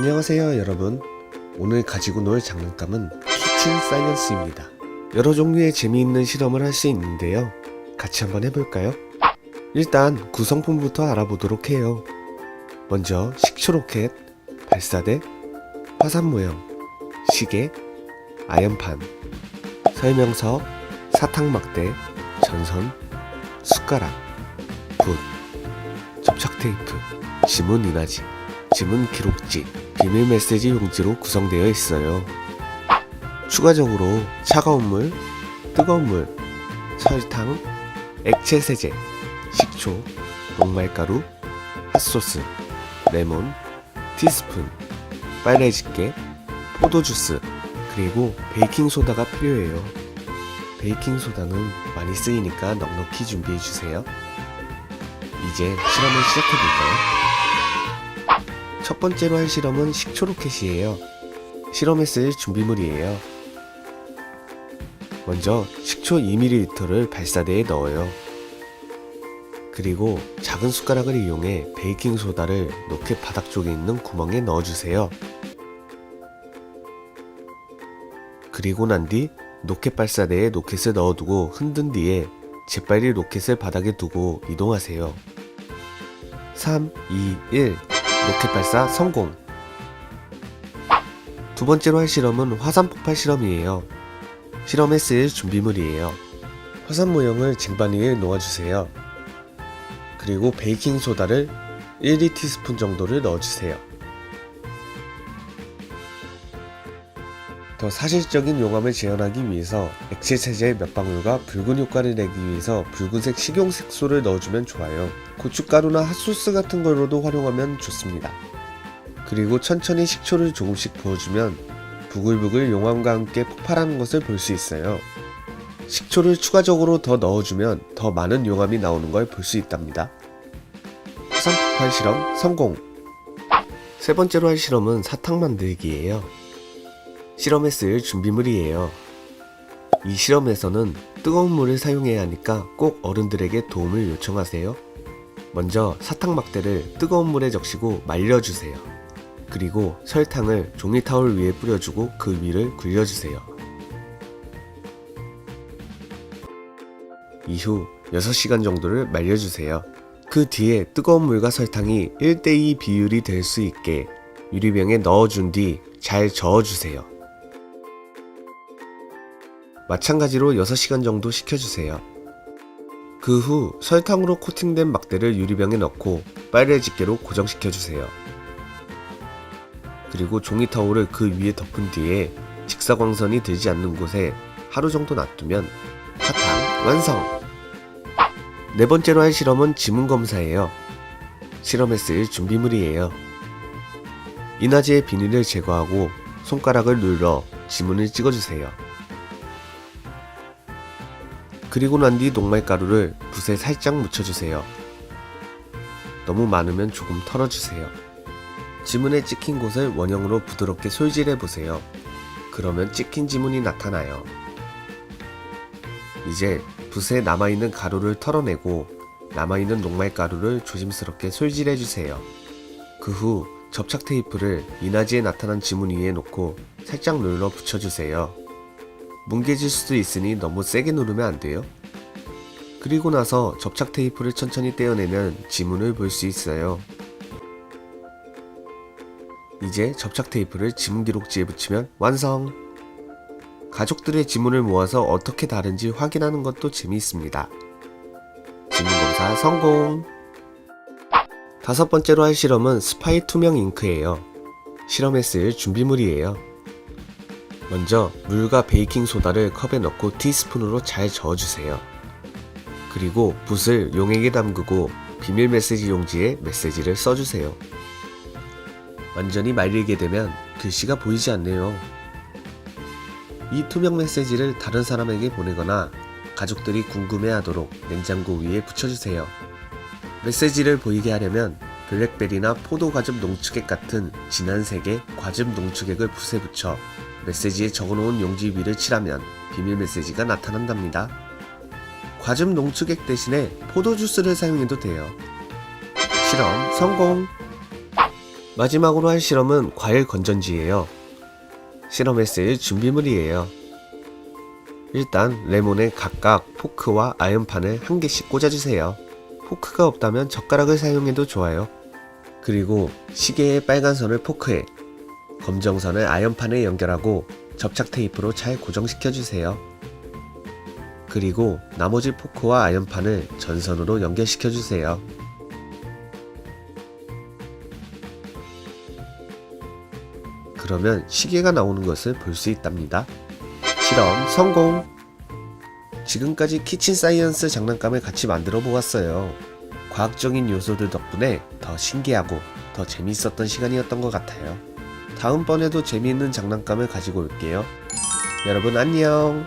안녕하세요 여러분. 오늘 가지고 놀 장난감은 키친 사이언스입니다. 여러 종류의 재미있는 실험을 할 수 있는데요. 같이 한번 해볼까요? 일단 구성품부터 알아보도록 해요. 먼저 식초 로켓, 발사대, 화산 모형, 시계, 아연판, 설명서, 사탕 막대, 전선, 숟가락, 붓, 접착 테이프, 지문 인화지, 지문 기록지, 비밀 메시지 용지로 구성되어 있어요. 추가적으로 차가운 물, 뜨거운 물, 설탕, 액체 세제, 식초, 녹말가루, 핫소스, 레몬, 티스푼, 빨래 집게, 포도주스, 그리고 베이킹소다가 필요해요. 베이킹소다는 많이 쓰이니까 넉넉히 준비해주세요. 이제 실험을 시작해볼까요? 첫 번째로 할 실험은 식초 로켓이에요. 실험에 쓸 준비물이에요. 먼저 식초 2ml를 발사대에 넣어요. 그리고 작은 숟가락을 이용해 베이킹 소다를 로켓 바닥 쪽에 있는 구멍에 넣어주세요. 그리고 난 뒤 로켓 발사대에 로켓을 넣어두고 흔든 뒤에 재빨리 로켓을 바닥에 두고 이동하세요. 3, 2, 1 로켓 발사 성공! 두 번째로 할 실험은 화산 폭발 실험이에요. 실험에 쓸 준비물이에요. 화산 모형을 쟁반 위에 놓아주세요. 그리고 베이킹 소다를 1티스푼 정도를 넣어주세요. 더 사실적인 용암을 재현하기 위해서 액체 세제 몇 방울과 붉은 효과를 내기 위해서 붉은색 식용 색소를 넣어주면 좋아요. 고춧가루나 핫소스 같은 걸로도 활용하면 좋습니다. 그리고 천천히 식초를 조금씩 부어주면 부글부글 용암과 함께 폭발하는 것을 볼 수 있어요. 식초를 추가적으로 더 넣어주면 더 많은 용암이 나오는 걸 볼 수 있답니다. 화산 폭발 실험 성공! 세 번째로 할 실험은 사탕 만들기예요. 실험에 쓸 준비물이에요. 이 실험에서는 뜨거운 물을 사용해야 하니까 꼭 어른들에게 도움을 요청하세요. 먼저 사탕 막대를 뜨거운 물에 적시고 말려주세요. 그리고 설탕을 종이 타올 위에 뿌려주고 그 위를 굴려주세요. 이후 6시간 정도를 말려주세요. 그 뒤에 뜨거운 물과 설탕이 1대2 비율이 될 수 있게 유리병에 넣어준 뒤 잘 저어주세요. 마찬가지로 6시간 정도 식혀주세요. 그 후 설탕으로 코팅된 막대를 유리병에 넣고 빨래 집게로 고정시켜주세요. 그리고 종이 타올을 그 위에 덮은 뒤에 직사광선이 들지 않는 곳에 하루 정도 놔두면 사탕 완성! 네 번째로 할 실험은 지문 검사예요. 실험에 쓸 준비물이에요. 인화제의 비닐을 제거하고 손가락을 눌러 지문을 찍어주세요. 그리고 난 뒤 녹말 가루를 붓에 살짝 묻혀주세요. 너무 많으면 조금 털어주세요. 지문에 찍힌 곳을 원형으로 부드럽게 솔질해 보세요. 그러면 찍힌 지문이 나타나요. 이제 붓에 남아있는 가루를 털어내고 남아있는 녹말 가루를 조심스럽게 솔질해 주세요. 그 후 접착 테이프를 인화지에 나타난 지문 위에 놓고 살짝 눌러 붙여주세요. 뭉개질 수도 있으니 너무 세게 누르면 안 돼요. 그리고 나서 접착 테이프를 천천히 떼어내면 지문을 볼 수 있어요. 이제 접착 테이프를 지문 기록지에 붙이면 완성! 가족들의 지문을 모아서 어떻게 다른지 확인하는 것도 재미있습니다. 지문 검사 성공! 다섯 번째로 할 실험은 스파이 투명 잉크예요. 실험에 쓸 준비물이에요. 먼저 물과 베이킹 소다를 컵에 넣고 티스푼으로 잘 저어주세요. 그리고 붓을 용액에 담그고 비밀 메시지 용지에 메시지를 써주세요. 완전히 말리게 되면 글씨가 보이지 않네요. 이 투명 메시지를 다른 사람에게 보내거나 가족들이 궁금해하도록 냉장고 위에 붙여주세요. 메시지를 보이게 하려면 블랙베리나 포도 과즙 농축액 같은 진한 색의 과즙 농축액을 붓에 붙여 메시지에 적어놓은 용지 위를 칠하면 비밀 메시지가 나타난답니다. 과즙 농축액 대신에 포도 주스를 사용해도 돼요. 실험 성공! 마지막으로 할 실험은 과일 건전지예요. 실험에 쓰일 준비물이에요. 일단 레몬에 각각 포크와 아연판을 한 개씩 꽂아주세요. 포크가 없다면 젓가락을 사용해도 좋아요. 그리고 시계의 빨간 선을 포크에, 검정 선을 아연판에 연결하고 접착 테이프로 잘 고정시켜 주세요. 그리고 나머지 포크와 아연판을 전선으로 연결시켜 주세요. 그러면 시계가 나오는 것을 볼 수 있답니다. 실험 성공! 지금까지 키친 사이언스 장난감을 같이 만들어 보았어요. 과학적인 요소들 덕분에 더 신기하고 더 재미있었던 시간이었던 것 같아요. 다음번에도 재미있는 장난감을 가지고 올게요. 여러분 안녕!